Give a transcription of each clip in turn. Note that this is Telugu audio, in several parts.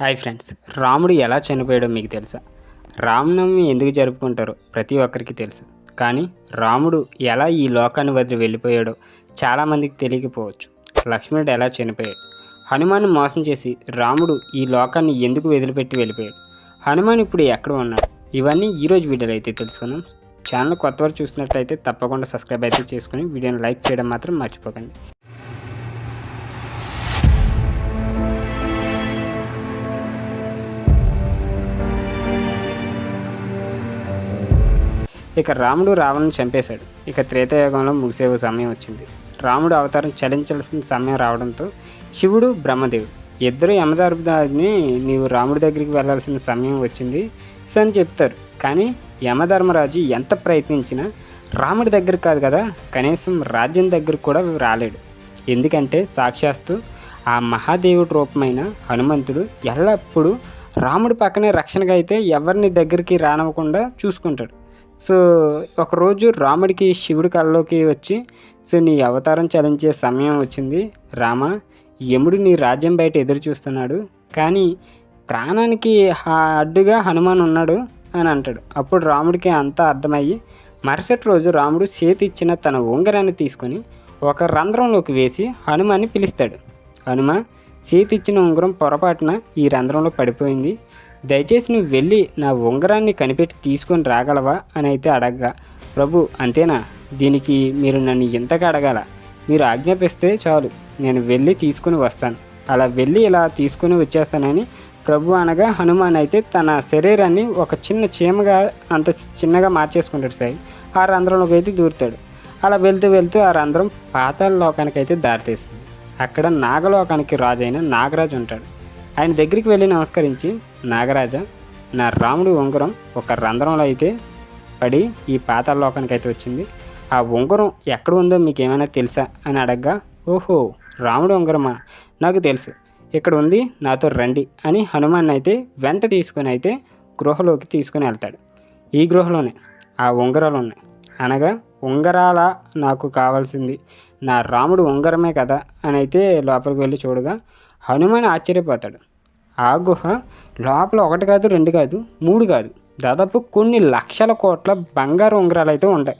హాయ్ ఫ్రెండ్స్ రాముడు ఎలా చనిపోయాడో మీకు తెలుసా? రామనవమి ఎందుకు జరుపుకుంటారో ప్రతి ఒక్కరికి తెలుసు. కానీ రాముడు ఎలా ఈ లోకాన్ని వదిలి వెళ్ళిపోయాడో చాలామందికి తెలియకపోవచ్చు. లక్ష్మణుడు ఎలా చనిపోయాడు? హనుమాన్ మోసం చేసి రాముడు ఈ లోకాన్ని ఎందుకు వదిలిపెట్టి వెళ్ళిపోయాడు? హనుమాన్ ఇప్పుడు ఎక్కడ ఉన్నాడు? ఇవన్నీ ఈరోజు వీడియోలో అయితే తెలుసుకుందాం. ఛానల్ కొత్త వారు చూసినట్లయితే తప్పకుండా సబ్స్క్రైబ్ అయితే చేసుకుని వీడియోని లైక్ చేయడం మాత్రం మర్చిపోకండి. ఇక రాముడు రావణ్ని చంపేశాడు. ఇక త్రేతాయుగంలో ముగిసే సమయం వచ్చింది. రాముడు అవతారం చలించాల్సిన సమయం రావడంతో శివుడు బ్రహ్మదేవుడు. ఇద్దరు యమధర్మరాజుని నీవు రాముడి దగ్గరికి వెళ్ళాల్సిన సమయం వచ్చింది సో అని చెప్తారు. కానీ యమధర్మరాజు ఎంత ప్రయత్నించినా రాముడి దగ్గర కాదు కదా కనీసం రాజ్యం దగ్గర కూడా రాలేడు. ఎందుకంటే సాక్షాత్తు ఆ మహాదేవుడి రూపమైన హనుమంతుడు ఎల్లప్పుడూ రాముడి పక్కనే రక్షణగా అయితే ఎవరిని దగ్గరికి రానివ్వకుండా చూసుకుంటాడు. సో ఒకరోజు రాముడికి శివుడి కళ్ళలోకి వచ్చి సో నీ అవతారం చలించే సమయం వచ్చింది రామ. యముడు నీ రాజ్యం బయట ఎదురు చూస్తున్నాడు. కానీ ప్రాణానికి అడ్డుగా హనుమాన్ ఉన్నాడు అని అంటాడు. అప్పుడు రాముడికి అంతా అర్థమయ్యి మరుసటి రోజు రాముడు చేతి ఇచ్చిన తన ఉంగరాన్ని తీసుకొని ఒక రంధ్రంలోకి వేసి హనుమాన్ని పిలుస్తాడు. హనుమ చేతి ఇచ్చిన ఉంగరం పొరపాటున ఈ రంధ్రంలో పడిపోయింది. దయచేసి నువ్వు వెళ్ళి నా ఉంగరాన్ని కనిపెట్టి తీసుకొని రాగలవా అని అయితే అడగ్గా. ప్రభు అంతేనా? దీనికి మీరు నన్ను ఇంతగా అడగాల. మీరు ఆజ్ఞాపిస్తే చాలు. నేను వెళ్ళి తీసుకుని వస్తాను. అలా వెళ్ళి ఇలా తీసుకుని వచ్చేస్తానని ప్రభు అనగా హనుమాన్ అయితే తన శరీరాన్ని ఒక చిన్న చీమగా అంత చిన్నగా మార్చేసుకుంటాడు సాయి. ఆ రంధ్రంలోకి అయితే దూరుతాడు. అలా వెళ్తూ వెళ్తూ ఆ రంధ్రం పాతాళ లోకానికి అయితే దారితీస్తుంది. అక్కడ నాగలోకానికి రాజు అయిన నాగరాజు ఉంటాడు. ఆయన దగ్గరికి వెళ్ళి నమస్కరించి నాగరాజ నా రాముడి ఉంగరం ఒక రంధ్రంలో అయితే పడి ఈ పాతాల లోకానికి అయితే వచ్చింది. ఆ ఉంగరం ఎక్కడ ఉందో మీకు ఏమైనా తెలుసా? అని అడగగా ఓహో రాముడి ఉంగరమా? నాకు తెలుసు. ఇక్కడ ఉంది నాతో రండి అని హనుమాన్ అయితే వెంట తీసుకొని అయితే గృహలోకి తీసుకొని వెళ్తాడు. ఈ గృహలోనే ఆ ఉంగరాలు ఉన్నాయి అనగా ఉంగరాల? నాకు కావాల్సింది. నా రాముడు ఉంగరమే కదా అని అయితే లోపలికి వెళ్ళి చూడగా హనుమాన్ ఆశ్చర్యపోతాడు. ఆ గుహ లోపల ఒకటి కాదు రెండు కాదు మూడు కాదు. దాదాపు కొన్ని లక్షల కోట్ల బంగారు ఉంగరాలు అయితే ఉంటాయి.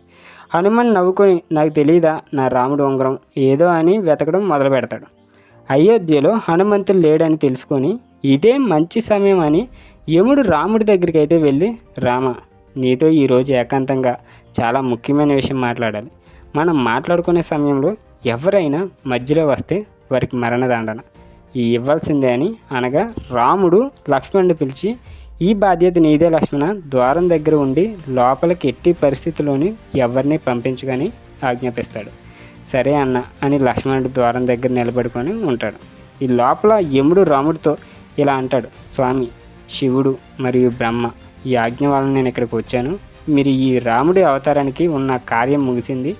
హనుమాన్ నవ్వుకొని నాకు తెలియదా నా రాముడు ఉంగరం ఏదో అని వెతకడం మొదలు పెడతాడు. అయోధ్యలో హనుమంతుడు లేడని తెలుసుకొని ఇదే మంచి సమయం అని యముడు రాముడి దగ్గరికి అయితే వెళ్ళి రామ నీతో ఈరోజు ఏకాంతంగా చాలా ముఖ్యమైన విషయం మాట్లాడాలి. మనం మాట్లాడుకునే సమయంలో ఎవరైనా మధ్యలో వస్తే వారికి మరణదండన. ఇవ్వాల్సిందే అని అనగా రాముడు లక్ష్మణుని పిలిచి ఈ బాధ్యత నీదే లక్ష్మణ ద్వారం దగ్గర ఉండి లోపలికి ఎట్టి పరిస్థితిలోని ఎవరిని పంపించుకొని ఆజ్ఞాపిస్తాడు. సరే అన్న అని లక్ష్మణుడు ద్వారం దగ్గర నిలబడుకొని ఉంటాడు. ఈ లోపల యముడు రాముడితో ఇలా అంటాడు స్వామి శివుడు మరియు బ్రహ్మ ఈ ఆజ్ఞ వలన నేను ఇక్కడికి వచ్చాను. మీరు ఈ రాముడి అవతారానికి ఉన్న కార్యం ముగిసింది.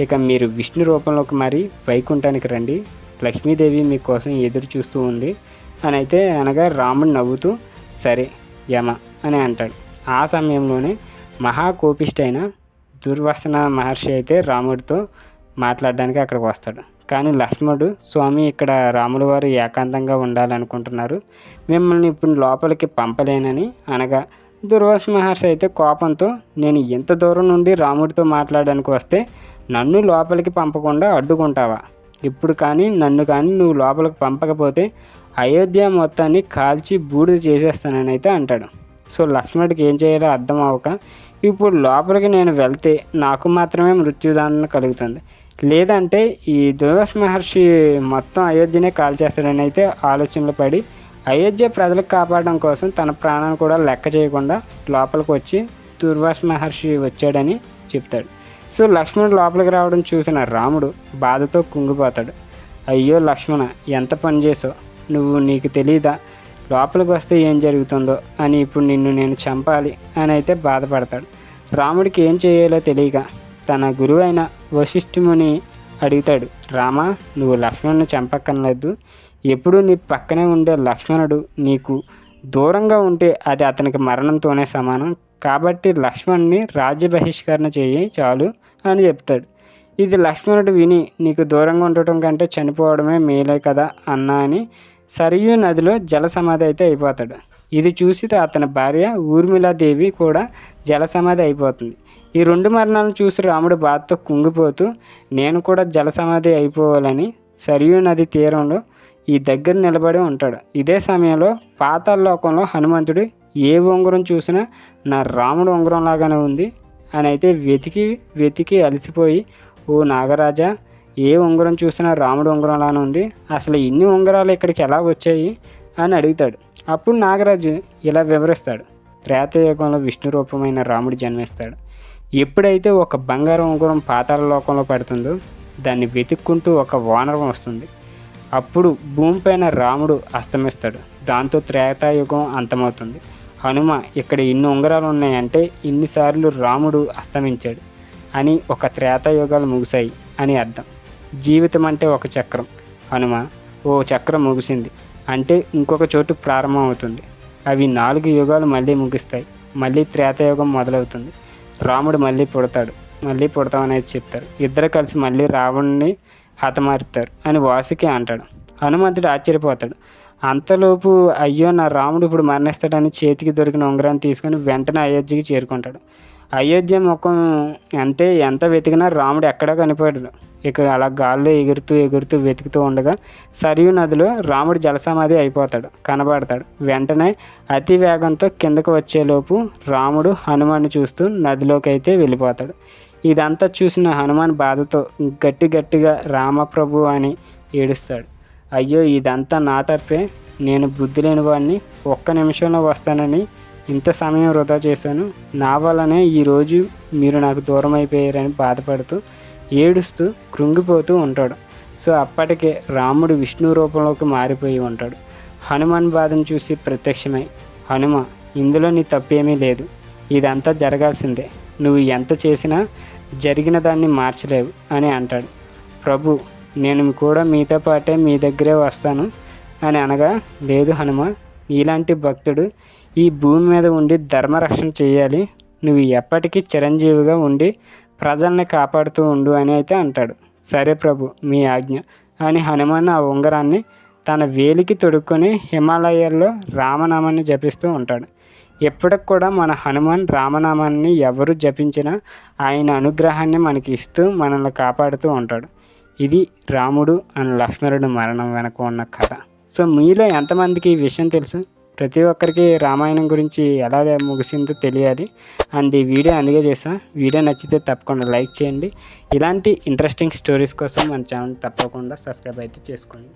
ఇక మీరు విష్ణు రూపంలోకి మారి వైకుంఠానికి రండి. లక్ష్మీదేవి మీకోసం ఎదురు చూస్తూ ఉంది. అని అయితే అనగా రాముడు నవ్వుతూ సరే యమ అని అంటాడు. ఆ సమయంలోనే మహాకోపిష్టైన దుర్వాసన మహర్షి అయితే రాముడితో మాట్లాడడానికి అక్కడికి వస్తాడు. కానీ లక్ష్మణుడు స్వామి ఇక్కడ రాముల వారు ఏకాంతంగా ఉండాలనుకుంటున్నారు. మిమ్మల్ని ఇప్పుడు లోపలికి పంపలేనని అనగా దుర్వాస మహర్షి అయితే కోపంతో నేను ఇంత దూరం నుండి రాముడితో మాట్లాడడానికి వస్తే నన్ను లోపలికి పంపకుండా అడ్డుకుంటావా? ఇప్పుడు కానీ నన్ను కానీ నువ్వు లోపలికి పంపకపోతే అయోధ్య మొత్తాన్ని కాల్చి బూడిద చేసేస్తానని అయితే అంటాడు. సో లక్ష్మణుడికి ఏం చేయాలో అర్థం అవ్వక ఇప్పుడు లోపలికి నేను వెళ్తే నాకు మాత్రమే మృత్యుదానం కలుగుతుంది. లేదంటే ఈ దుర్వాస మహర్షి మొత్తం అయోధ్యనే కాల్చేస్తాడని అయితే ఆలోచనలు పడి అయోధ్య ప్రజలకు కాపాడడం కోసం తన ప్రాణాన్ని కూడా లెక్క చేయకుండా లోపలికి వచ్చి దుర్వాస మహర్షి వచ్చాడని చెప్తాడు. సో లక్ష్మణుడు లోపలికి రావడం చూసిన రాముడు బాధతో కుంగిపోతాడు. అయ్యో లక్ష్మణ ఎంత పని చేసావు? నువ్వు నీకు తెలియదా లోపలికి వస్తే ఏం జరుగుతుందో అని ఇప్పుడు నిన్ను నేను చంపాలి అని అయితే బాధపడతాడు. రాముడికి ఏం చేయాలో తెలియక తన గురువైన వశిష్ఠుముని అడుగుతాడు రామ నువ్వు లక్ష్మణుని చంపక్కర్లేదు. ఎప్పుడు నీ పక్కనే ఉండే లక్ష్మణుడు నీకు దూరంగా ఉంటే అది అతనికి మరణంతోనే సమానం. కాబట్టి లక్ష్మణ్ని రాజ్య బహిష్కరణ చేయి చాలు అని చెప్తాడు. ఇది లక్ష్మణుడు విని నీకు దూరంగా ఉండటం కంటే చనిపోవడమే మేలే కదా అన్నా అని సరియు నదిలో జల సమాధి అయితే అయిపోతాడు. ఇది చూసి అతని భార్య ఊర్మిళాదేవి కూడా జల సమాధి అయిపోతుంది. ఈ రెండు మరణాలను చూసి రాముడు బాధతో కుంగిపోతూ నేను కూడా జలసమాధి అయిపోవాలని సరియు నది తీరంలో ఈ దగ్గర నిలబడి ఉంటాడు. ఇదే సమయంలో పాతాళలోకంలో హనుమంతుడు ఏ ఉంగరం చూసినా నా రాముడు ఉంగరం లాగానే ఉంది అని అయితే వెతికి వెతికి అలసిపోయి ఓ నాగరాజా ఏ ఉంగరం చూసినా రాముడు ఉంగరం లానే ఉంది. అసలు ఇన్ని ఉంగరాలు ఇక్కడికి ఎలా వచ్చాయి? అని అడుగుతాడు. అప్పుడు నాగరాజు ఇలా వివరిస్తాడు. త్రేతయుగంలో విష్ణు రూపమైన రాముడు జన్మిస్తాడు. ఎప్పుడైతే ఒక బంగారం ఉంగరం పాతాళ లోకంలో పడుతుందో దాన్ని వెతుక్కుంటూ ఒక వానరం వస్తుంది. అప్పుడు భూమిపైన రాముడు అస్తమిస్తాడు. దాంతో త్రేతాయుగం అంతమవుతుంది. హనుమ ఇక్కడ ఇన్ని ఉంగరాలు ఉన్నాయంటే ఇన్నిసార్లు రాముడు అస్తమించాడు అని ఒక త్రేతాయుగాలు ముగిశాయి అని అర్థం. జీవితం అంటే ఒక చక్రం. హనుమ ఓ చక్రం ముగిసింది. అంటే ఇంకొక చోటు ప్రారంభం అవుతుంది అవి నాలుగు యుగాలు మళ్ళీ ముగిస్తాయి. మళ్ళీ త్రేతాయుగం మొదలవుతుంది. రాముడు మళ్ళీ పుడతాడు. మళ్ళీ పుడతామనేది చెప్తారు. ఇద్దరు కలిసి మళ్ళీ రావణుని హతమారుతారు అని వాసుకి అంటాడు. హనుమంతుడు ఆశ్చర్యపోతాడు. అంతలోపు అయ్యో నా రాముడు ఇప్పుడు మరణిస్తాడని చేతికి దొరికిన ఉంగరాన్ని తీసుకొని వెంటనే అయోధ్యకి చేరుకుంటాడు. అయోధ్య ముఖం అంతే ఎంత వెతికినా రాముడు ఎక్కడా కనిపడడు. ఇక అలా గాల్లో ఎగురుతూ ఎగురుతూ వెతుకుతూ ఉండగా సరియు నదిలో రాముడు జలసమాధి అయిపోతాడు కనబడతాడు. వెంటనే అతి వేగంతో కిందకు వచ్చేలోపు రాముడు హనుమాన్ని చూస్తూ నదిలోకి అయితే వెళ్ళిపోతాడు. ఇదంతా చూసిన హనుమాన్ బాధతో గట్టి గట్టిగా రామప్రభు అని ఏడుస్తాడు. అయ్యో ఇదంతా నా తప్పే. నేను బుద్ధి లేని వాడిని ఒక్క నిమిషంలో వస్తానని ఇంత సమయం వృధా చేశాను. నా వల్లనే ఈరోజు మీరు నాకు దూరం అయిపోయారని బాధపడుతూ ఏడుస్తూ కృంగిపోతూ ఉంటాడు. సో అప్పటికే రాముడు విష్ణు రూపంలోకి మారిపోయి ఉంటాడు. హనుమాన్ బాధను చూసి ప్రత్యక్షమై హనుమ ఇందులో నీ తప్పేమీ లేదు. ఇదంతా జరగాల్సిందే. నువ్వు ఎంత చేసినా జరిగిన దాన్ని మార్చలేవు అని అంటాడు. ప్రభు నేను కూడా మీతో పాటే మీ దగ్గరే వస్తాను అని అనగా లేదు హనుమ ఇలాంటి భక్తుడు ఈ భూమి మీద ఉండి ధర్మరక్షణ చేయాలి. నువ్వు ఎప్పటికీ చిరంజీవిగా ఉండి ప్రజల్ని కాపాడుతూ ఉండు అని అయితే అంటాడు. సరే ప్రభు మీ ఆజ్ఞ అని హనుమాన్ ఆ ఉంగరాన్ని తన వేలికి తొడుక్కొని హిమాలయాల్లో రామనామాన్ని జపిస్తూ ఉంటాడు. ఎప్పటికి కూడా మన హనుమాన్ రామనామాన్ని ఎవరు జపించినా ఆయన అనుగ్రహాన్ని మనకి ఇస్తూ మనల్ని కాపాడుతూ ఉంటాడు. ఇది రాముడు అండ్ లక్ష్మణుడు మరణం వెనక ఉన్న కథ. సో మీలో ఎంతమందికి ఈ విషయం తెలుసు? ప్రతి ఒక్కరికి రామాయణం గురించి ఎలా ముగిసిందో తెలియాలి. అండ్ ఈ వీడియో అందుకే చేసా వీడియో నచ్చితే తప్పకుండా లైక్ చేయండి. ఇలాంటి ఇంట్రెస్టింగ్ స్టోరీస్ కోసం మన ఛానల్ తప్పకుండా సబ్స్క్రైబ్ అయితే చేసుకోండి.